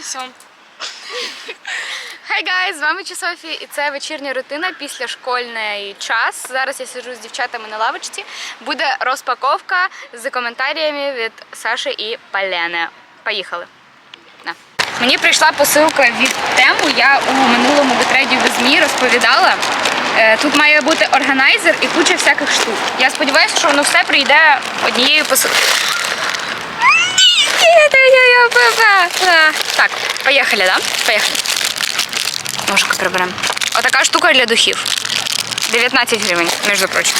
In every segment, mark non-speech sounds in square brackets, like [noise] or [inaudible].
пісюн. Хай гайз, з вами Софі, і це вечірня рутина після школьний час. Зараз я сиджу з дівчатами на лавочці. Буде розпаковка з коментарями від Саші і Палени. Поїхали. На. Мені прийшла посилка від тему. Я у минулому бітреді в ЗМІ розповідала. Е, Тут має бути органайзер і куча всяких штук. Я сподіваюся, що воно все прийде однією посилкою. Так, поїхали, да? Поїхали. Ножка приберемо. Отака штука для духів. 19 гривень, між прочим.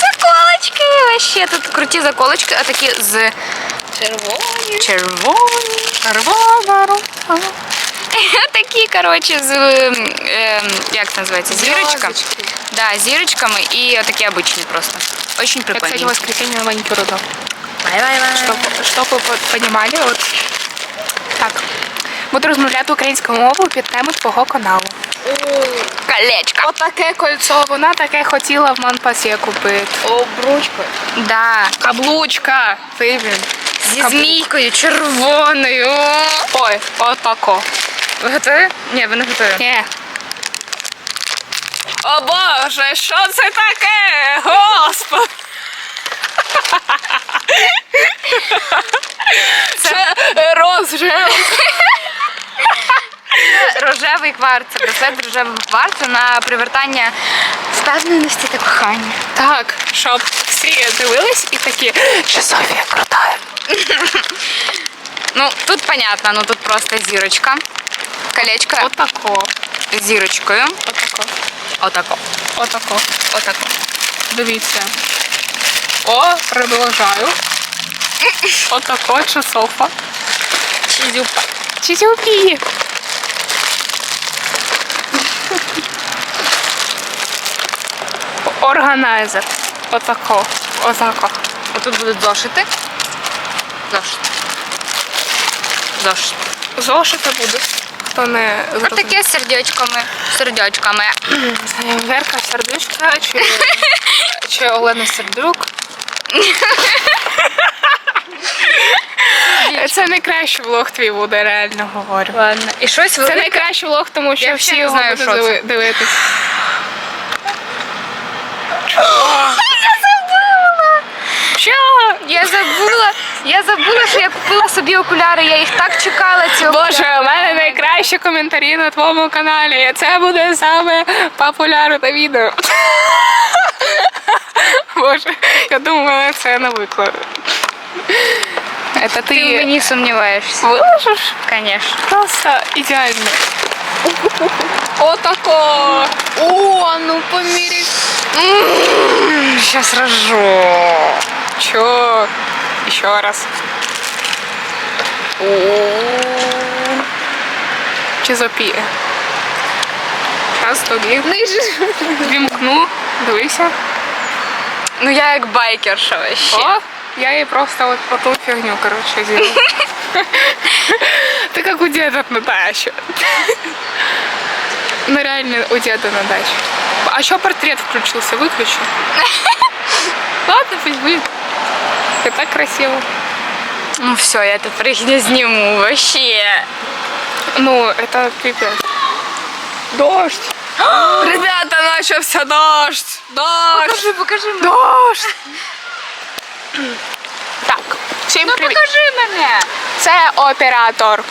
Заколочки! Вообще тут круті заколочки, а такі з Червоні. червоні. Червоно. [laughs] Такі, коротше, з ем, як це називається? Зірочка. Зв'язочки. Да, зірочками і отакі обичні просто. Очень Я, кстати, прикольні. в воскресенье на маникюр иду. Бай-бай-бай. Щоб, щоб ви по- понімали, от так. Буду розмовляти українською мовою під тему твого каналу. Колечко. Отаке кольцо, вона таке хотіла в Монпасі купити. Обручка. Да. Каблучка. Ти. Зі Каблук. змійкою червоною. Ой, отако. Ви готові? Ні, ви не готові. Ні. О Боже, що це таке? Господи. [laughs] Це розжив. Рожевий кварц, браслет рожевого кварцу на привертання впевненості та кохання. Так, щоб всі дивились і такі, що Софія крута. [laughs] Ну, тут понятно, ну тут просто зірочка. Колечко Отако. зірочкою. Отако. Отако. Отако. Отако. Дивіться. О, продовжаю. [laughs] Отако, чи софа. Чизюпа. Чизюпі. Органайзер. Отако. Отако. Отут будуть зошити. Зошит. Зошит. Зошити будуть. Хто не зрозумів. Отаке з сердечками. Сердечками. Верка Сердючка чи, [laughs] чи Олена Сердюк. Це найкращий влог твій буде, реально говорю. Ладно. І щось Це велике. найкращий влог, тому що Я всі взагалі не його знаю, будуть що це. диви- дивитись. [gasps] Я забула! Що? Я забула, я забула, що я купила собі окуляри, я їх так чекала ці. Боже, у мене найкращі коментарі на твоєму каналі. Це буде саме популярне відео. [laughs] Боже, я думала, це не викладу. Це Ти в ти мені сумніваєшся. виложиш? Конечно. Просто ідеально. Отако. О, ну поміряй. Сейчас рожу. Чё? Еще раз. Чизопі. Зараз тобі вімкну. Дивися. Ну я як байкерша вообще. О, я ей просто вот по ту фигню, короче, сделала. Ты как у деда на даче. Ну реально у деда на даче. А еще портрет включился, выключи. [laughs] Ладно, пусть будет. Ты так красиво. Ну все, я їх не зніму вообще. Ну, это пипец. Дождь. [gasps] Ребята, начался дождь. Дождь. Покажи, покажи мене. Дождь. [clears throat] Так, всім Ну привіт. покажи мене. Це оператор.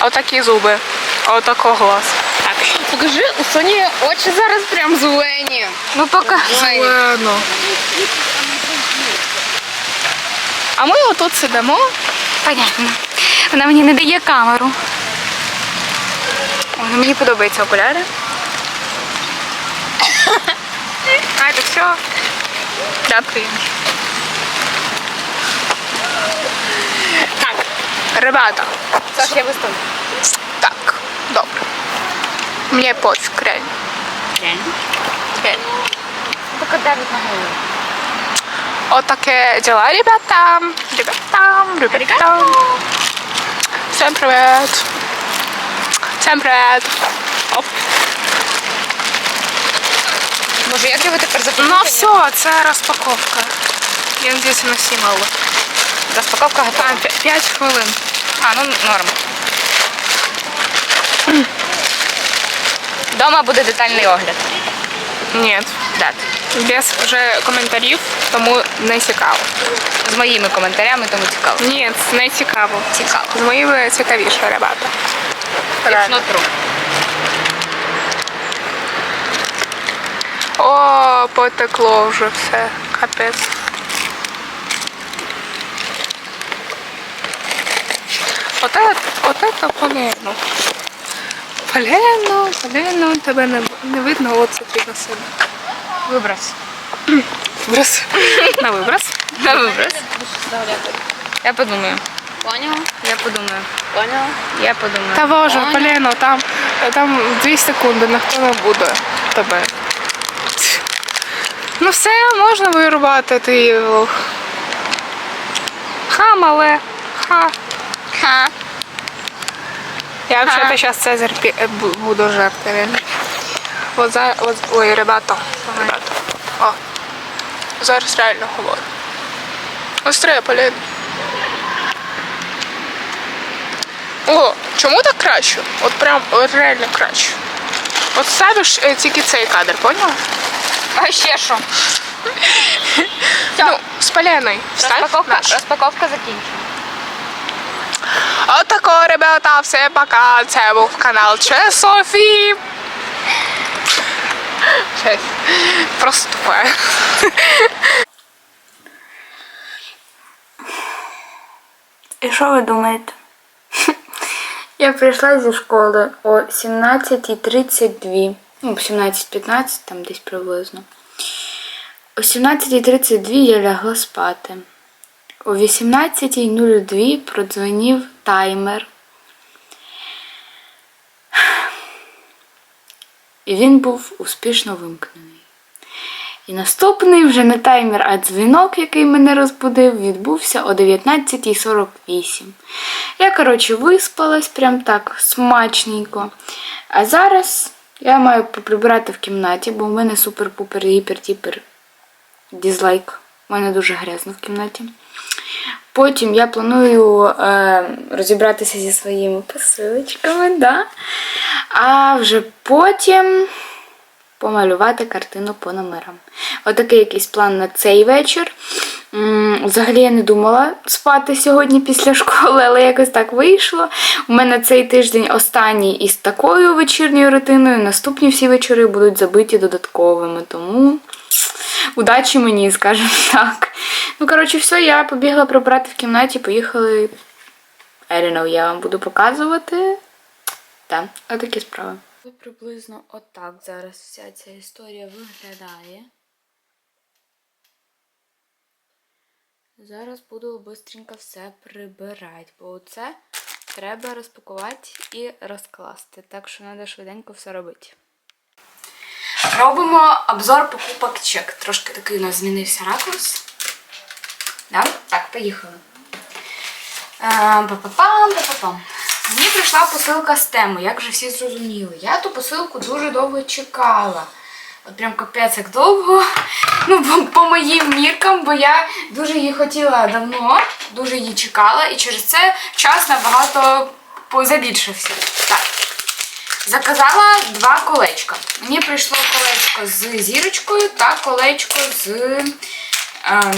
Отакі зуби. Отако глаз. Так. Покажи, у Соні очі зараз прям зелені. Ну покажи. Зелено. А ми отут сидимо. Понятно. Вона мені не дає камеру. Ой, ну мені подобаються окуляри. А, це все. Дякую. Так, ребята. Саш, я виставлю. Так, добре. Мені пофіг, реально. Реально. Поки давить на голову. Отаке діла, ребята. Ребята, ребята. Всім привіт. Всім привіт. Оп. Може, як його тепер запустити? Ну все, це розпаковка. Я надіюсь, вона знімала. Розпаковка готова. А, 5 хвилин. А, ну норм. Дома буде детальний огляд. Ні. Дат. Без вже коментарів, тому не цікаво. З моїми коментарями, тому цікаво. Ні, не цікаво. Цікаво. З моїми цікавіше, ребята. Реально. О, потекло вже все. Капець. Оте, оте то полено. Полено, полено, тебе не, не видно, от це ти на себе. Виброс. Виброс. На виброс. На виброс. Я подумаю. Поняла? Я подумаю. Поняла? Я подумаю. Та боже, Аня. там, там 2 секунди, ніхто не буде тебе. Ну все, можна вирубати ти. Ха, мале. Ха. Ха. Я Ага. вообще-то сейчас Цезарь буду жертвой. реально. Вот за... Ой, ребята. Ребята. О. Зараз реально говорю. Острее, Полін. О, чому так краще? От прям реально краще. От ставиш е, тільки цей кадр, поняла? А ще що? Ну, з Поленою. Встав Розпаковка, наш. розпаковка закінчена. Отако, ребята, все пока. Це був канал Че Софі. Жесть. Просто тупая. І що ви думаєте? Я прийшла зі школи о 17.32. Ну, 17.15, там десь приблизно. О 17.32 я лягла спати. О 18.02 продзвонив таймер. І він був успішно вимкнений. І наступний вже не таймер, а дзвінок, який мене розбудив, відбувся о 19.48. Я, коротше, виспалась прям так смачненько. А зараз я маю поприбирати в кімнаті, бо в мене супер-пупер гіпер-тіпер дізлайк. У мене дуже грязно в кімнаті. Потім я планую е, розібратися зі своїми посилочками, да? а вже потім помалювати картину по номерам. Отакий якийсь план на цей вечір. Взагалі я не думала спати сьогодні після школи, але якось так вийшло. У мене цей тиждень останній із такою вечірньою рутиною. Наступні всі вечори будуть забиті додатковими, тому удачі мені, скажімо [laughs] так. Ну, коротше, все, я побігла прибрати в кімнаті, поїхали. I don't know, я вам буду показувати. Так, отакі справи. Приблизно отак зараз вся ця історія виглядає. Зараз буду бистренько все прибирати, бо це треба розпакувати і розкласти. Так що треба швиденько все робити. Робимо обзор покупок чек. Трошки такий у нас змінився ракурс. Да? Так, поїхали. Е, Па-па-пам, па-па-пам. Мені прийшла посилка з теми, як вже всі зрозуміли. Я ту посилку дуже довго чекала. От прям капець як довго. Ну, по, по моїм міркам, бо я дуже її хотіла давно, дуже її чекала, і через це час набагато позабільшився. Так. Заказала два колечка. Мені прийшло колечко з зірочкою та колечко з. Е,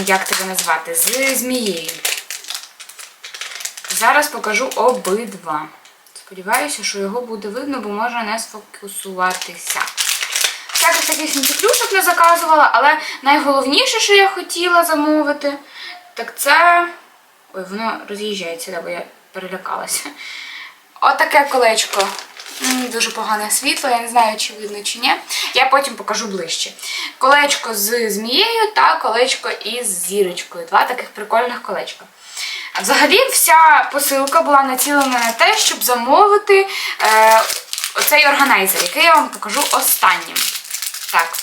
як тебе назвати? З змією. Зараз покажу обидва. Сподіваюся, що його буде видно, бо може не сфокусуватися. Всяких таких сінтіклюшок не заказувала, але найголовніше, що я хотіла замовити, так це. Ой, воно роз'їжджається, бо я перелякалася. Отаке колечко. Дуже погане світло, я не знаю, чи видно, чи ні. Я потім покажу ближче. Колечко з змією та колечко із зірочкою. Два таких прикольних колечка. Взагалі, вся посилка була націлена на те, щоб замовити е, оцей органайзер, який я вам покажу останнім. Так.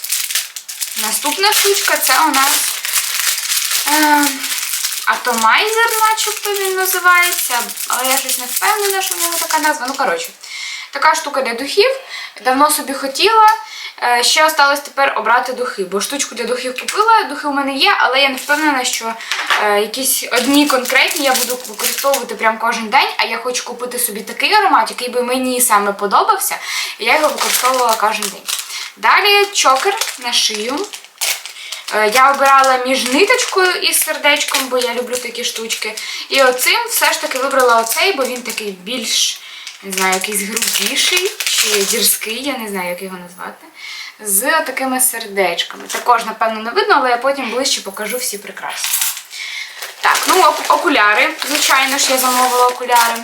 Наступна штучка це у нас е, атомайзер, начебто він називається. Але я щось не впевнена, що в нього така назва. Ну, коротше, така штука для духів. Давно собі хотіла. Е, Ще осталось тепер обрати духи, бо штучку для духів купила. Духи у мене є, але я не впевнена, що е, якісь одні конкретні я буду використовувати прям кожен день. А я хочу купити собі такий аромат, який би мені саме подобався. І я його використовувала кожен день. Далі чокер на шию. Е, Я обирала між ниточкою і сердечком, бо я люблю такі штучки. І оцим все ж таки вибрала оцей, бо він такий більш, не знаю, якийсь грубіший чи дірський, я не знаю, як його назвати. З такими сердечками. Також, напевно, не видно, але я потім ближче покажу всі прикраси. Так, ну окуляри. Звичайно ж, я замовила окуляри.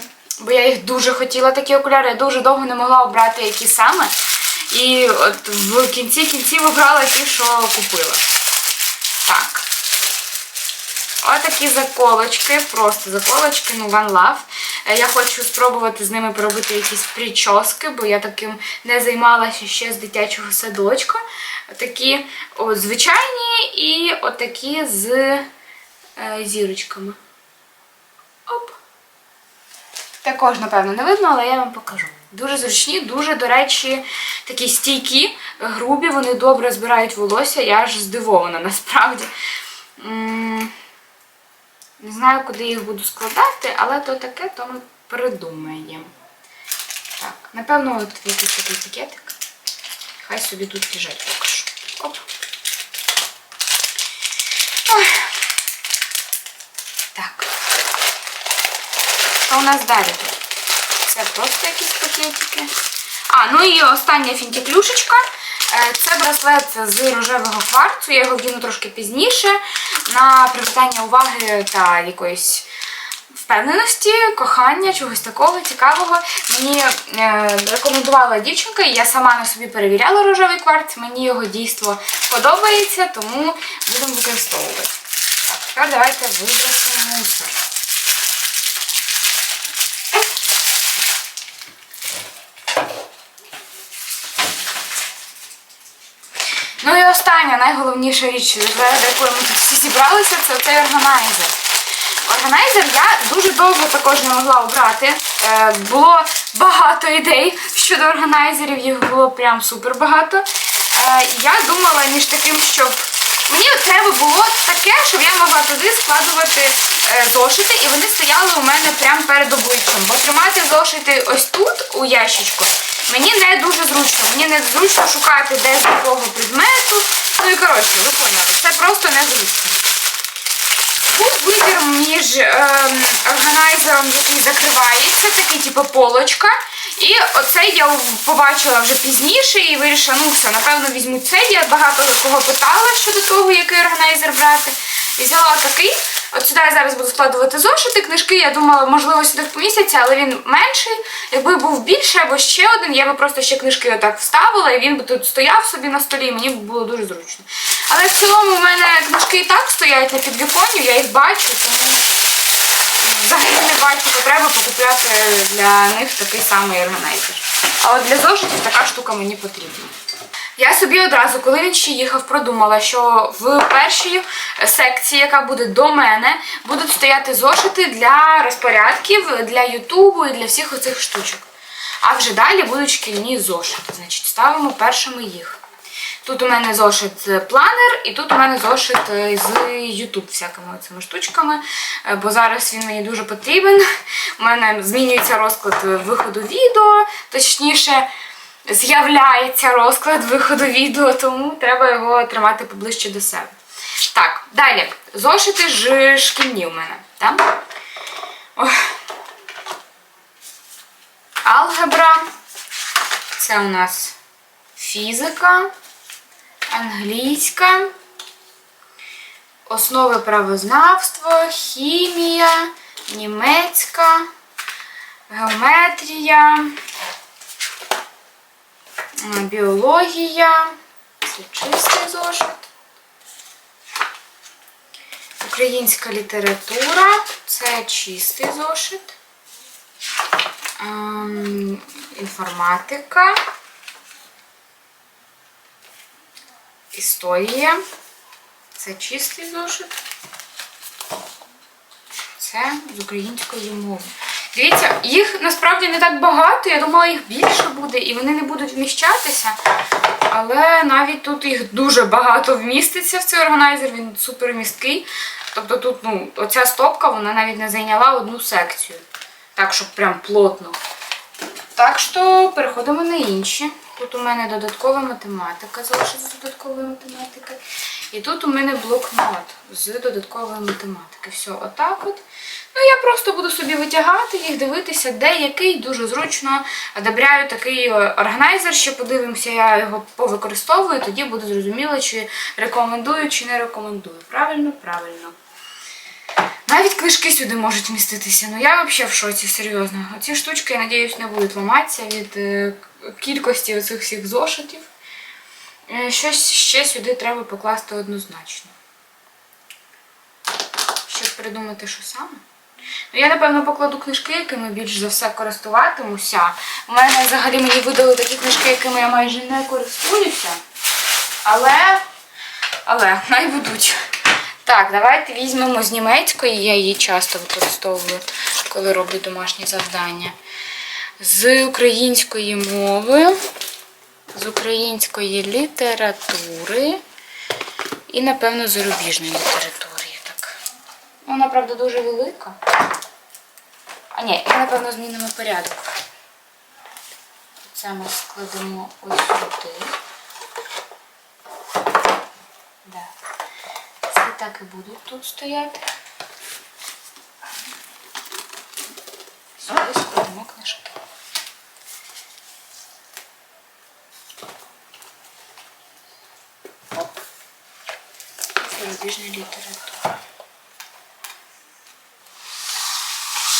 Бо я їх дуже хотіла, такі окуляри. Я дуже довго не могла обрати, які саме. І от в кінці кінців обрала ті, що купила. Так. Отакі заколочки, просто заколочки, ну One Love. Е, Я хочу спробувати з ними поробити якісь прически, бо я таким не займалася ще з дитячого садочка. Отакі от, звичайні і отакі з е, зірочками. Оп. Також, напевно, не видно, але я вам покажу. Дуже зручні, дуже, до речі, такі стійкі, грубі, вони добре збирають волосся. Я аж здивована [laughs] насправді. Не знаю, куди їх буду складати, але то таке, то ми придумаємо. Так, напевно, от якийсь такий пакетик. Хай собі тут лежать поки що. Оп. Ой. Так. Що у нас далі тут? Це просто якісь пакетики. А, ну і остання фінтіклюшечка. Е, Це браслет з рожевого кварцу. Я його вдіну трошки пізніше на привертання уваги та якоїсь впевненості, кохання, чогось такого цікавого. Мені е, рекомендувала дівчинка, і я сама на собі перевіряла рожевий кварц. Мені його дійство подобається, тому будемо використовувати. Так, тепер давайте вибросимо мусор. Ну і остання, найголовніша річ, заради якої ми тут всі зібралися, це цей органайзер. Органайзер я дуже довго також не могла обрати. Е, було багато ідей щодо органайзерів, їх було прям супер багато. Е, я думала між таким, щоб мені от треба було таке, щоб я могла туди складувати е, зошити, і вони стояли у мене прямо перед обличчям. Бо тримати зошити ось тут, у ящичку, мені не дуже зручно. Мені не зручно шукати десь такого предмету. Ну і коротше, ви поняли, це просто незручно. Був вибір між ем, органайзером, який закривається, такий типу полочка. І оцей я побачила вже пізніше і вирішила, ну все, напевно, візьму цей. Я багато кого питала щодо того, який органайзер брати. І взяла такий. От сюди я зараз буду складувати зошити. Книжки, я думала, можливо, сюди помістяться, але він менший. Якби був більше або ще один, я би просто ще книжки отак вставила, і він би тут стояв собі на столі, і мені було дуже зручно. Але в цілому в мене книжки і так стоять на підвіконні, я їх бачу, тому взагалі не бачу потреби покупляти для них такий самий органайзер. А от для зошитів така штука мені потрібна. Я собі одразу, коли він ще їхав, продумала, що в першій секції, яка буде до мене, будуть стояти зошити для розпорядків, для Ютубу і для всіх оцих штучок. А вже далі будуть шкільні зошити. Значить, ставимо першими їх. Тут у мене зошит планер, і тут у мене зошит е, з YouTube всякими цими штучками, е, бо зараз він мені дуже потрібен. У мене змінюється розклад виходу відео, точніше, з'являється розклад виходу відео, тому треба його тримати поближче до себе. Так, далі. Зошити ж шкільні у мене. Так? Алгебра. Це у нас фізика англійська, основи правознавства, хімія, німецька, геометрія, біологія, це чистий зошит, українська література, це чистий зошит, ем, інформатика. Історія. Це чистий зошит. Це з української мови. Дивіться, їх насправді не так багато. Я думала, їх більше буде, і вони не будуть вміщатися. але навіть тут їх дуже багато вміститься в цей органайзер, він супер місткий. Тобто тут, ну, оця стопка, вона навіть не зайняла одну секцію. Так, щоб прям плотно. Так що переходимо на інші. Тут у мене додаткова математика, залишиться додаткова математика. І тут у мене блокнот з додаткової математики. Все, отак от. Ну, я просто буду собі витягати їх, дивитися, де який дуже зручно одобряю такий е, органайзер. Ще подивимося, я його повикористовую, тоді буде зрозуміло, чи рекомендую, чи не рекомендую. Правильно, правильно. Навіть книжки сюди можуть вміститися. Ну я взагалі в шоці, серйозно. Оці штучки, я надіюсь, не будуть ламатися від е, кількості оцих всіх зошитів. Е, Щось ще сюди треба покласти однозначно. Щоб придумати, що саме. Ну, я, напевно, покладу книжки, якими більш за все користуватимуся. У мене взагалі мені видали такі книжки, якими я майже не користуюся. Але, але, най будуть. Так, давайте візьмемо з німецької, я її часто використовую, коли роблю домашні завдання. З української мови, з української літератури і, напевно, зарубіжної літератури. Так. Вона, правда, дуже велика. А ні, і, напевно, змінимо порядок. Це ми складемо ось сюди. Да. Це так і будуть тут стояти. Сюди складемо книжки. Зарубіжна література.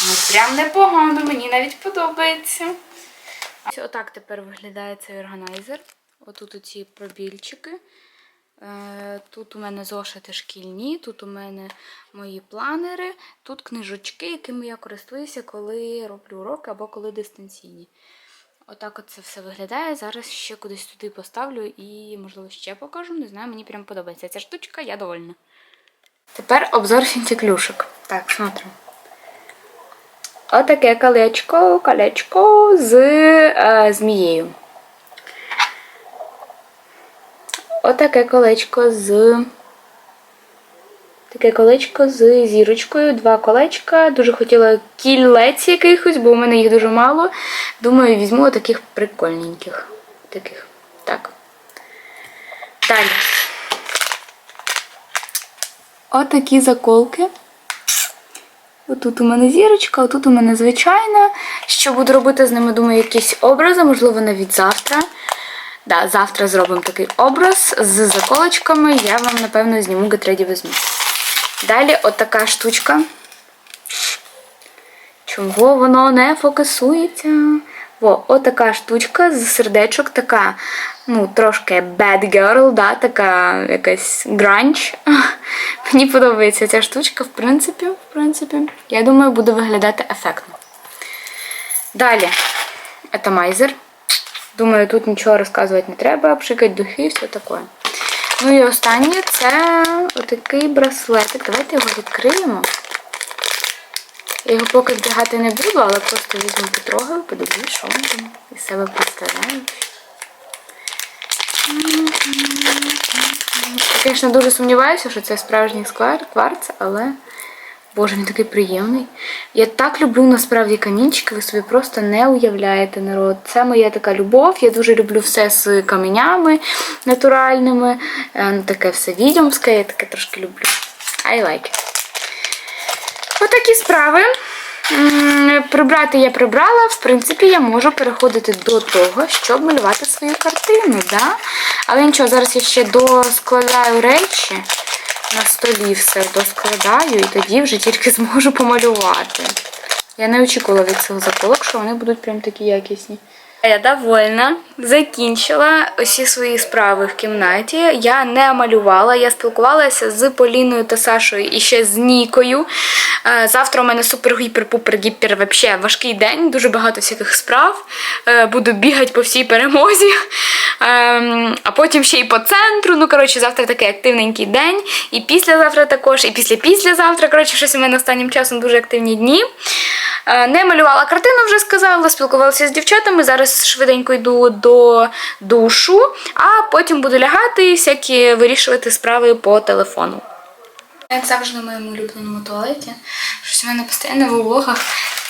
Ну, прям непогано, мені навіть подобається. Отак тепер виглядає цей органайзер. Отут оці пробільчики. Е, Тут у мене зошити шкільні, тут у мене мої планери, тут книжечки, якими я користуюся, коли роблю уроки або коли дистанційні. Отак от це все виглядає. Зараз ще кудись туди поставлю і, можливо, ще покажу. Не знаю, мені прям подобається ця штучка, я довольна. Тепер обзор фінтіклюшок. Так, смотрим. Отаке колечко, колечко з е, змією. Отаке колечко з. Таке колечко з зірочкою, два колечка. Дуже хотіла кілець якихось, бо у мене їх дуже мало. Думаю, візьму таких прикольненьких. Таких. Так. Далі. Отакі заколки. Отут у мене зірочка, отут у мене звичайна. Що буду робити з ними, думаю, якісь образи, можливо, навіть завтра. Да, завтра зробимо такий образ з заколочками. Я вам, напевно, зніму гетреді візьму. Далі отака штучка. Чого воно не фокусується? Во, отака штучка з сердечок, така, ну, трошки bad girl, да, така якась гранч. [laughs] Мені подобається ця штучка, в принципі, в принципі. Я думаю, буде виглядати ефектно. Далі, атомайзер. Думаю, тут нічого розказувати не треба, пшикать духи, і все таке. Ну і останнє це отакий браслетик. Давайте його відкриємо. Я його поки вдягати не буду, але просто візьму потрогаю, подивлюсь, що він там із себе представляє. Я, звісно, дуже сумніваюся, що це справжній кварц, але Боже, він такий приємний. Я так люблю насправді камінчики, ви собі просто не уявляєте народ. Це моя така любов. Я дуже люблю все з каменями натуральними. Е, ну, Таке все відьомське, я таке трошки люблю. I like it. Отакі справи. Прибрати я прибрала, в принципі, я можу переходити до того, щоб малювати свої картини. Да? Але нічого, зараз я ще доскладаю речі на столі все доскладаю і тоді вже тільки [laughs] зможу помалювати. Я не очікувала від цих заколок, що вони будуть прям такі якісні. Я довольна, закінчила усі свої справи в кімнаті. Я не малювала, я спілкувалася з Поліною та Сашою і ще з Нікою. Е, Завтра у мене супер-гіпер-пупер-гіпер вообще важкий день, дуже багато всяких справ. Е, Буду бігати по всій перемозі, Ем, а потім ще й по центру. Ну, коротше, завтра такий активненький день. І післязавтра також, і після-післязавтра. Коротше, щось у мене останнім часом дуже активні дні. Е, Не малювала картину, вже сказала, спілкувалася з дівчатами. Зараз швиденько йду до душу, а потім буду лягати і всякі вирішувати справи по телефону. Як завжди в моєму улюбленому туалеті. Щось у мене постійно в влогах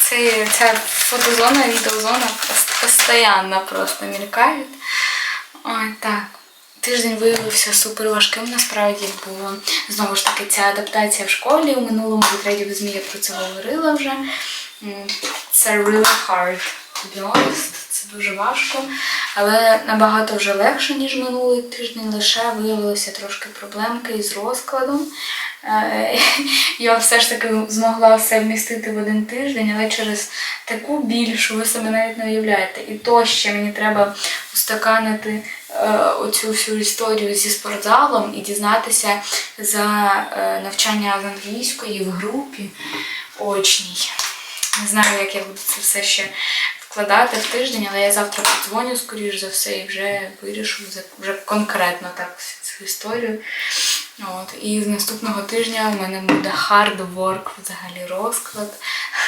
це, ця фотозона, відеозона пос- постійно просто мількають. Ой, так. Тиждень виявився супер важким, насправді, бо знову ж таки ця адаптація в школі у минулому витреді без я про це говорила вже. Це really hard, to be honest. Це дуже важко, але набагато вже легше, ніж минулий тиждень. Лише виявилося трошки проблемки із розкладом. Е, [laughs] Я все ж таки змогла все вмістити в один тиждень, але через таку біль, що ви себе навіть не уявляєте. І то ще мені треба устаканити е, оцю всю історію зі спортзалом і дізнатися за е, навчання з англійської в групі очній. Не знаю, як я буду це все ще вкладати в тиждень, але я завтра подзвоню, скоріш за все, і вже вирішу вже конкретно так цю історію. От. І з наступного тижня в мене буде hard work, взагалі розклад.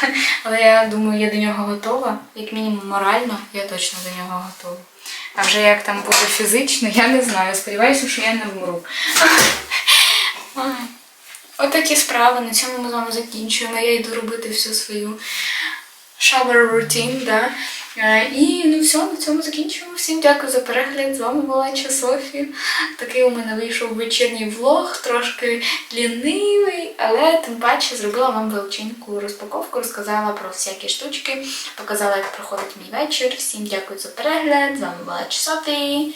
[laughs] Але я думаю, я до нього готова. Як мінімум морально, я точно до нього готова. А вже як там буде фізично, я не знаю. Сподіваюся, що я не вмру. [laughs] Отакі справи. На цьому ми з вами закінчуємо. Я йду робити всю свою shower routine, да. Е, І ну все, на цьому закінчуємо. Всім дякую за перегляд. З вами була Ча Софія. Такий у мене вийшов вечірній влог, трошки лінивий, але тим паче зробила вам величеньку розпаковку, розказала про всякі штучки, показала, як проходить мій вечір. Всім дякую за перегляд. З вами була Ча Софія.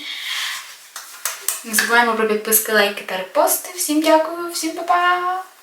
Не забуваємо про підписки, лайки та репости. Всім дякую, всім па-па!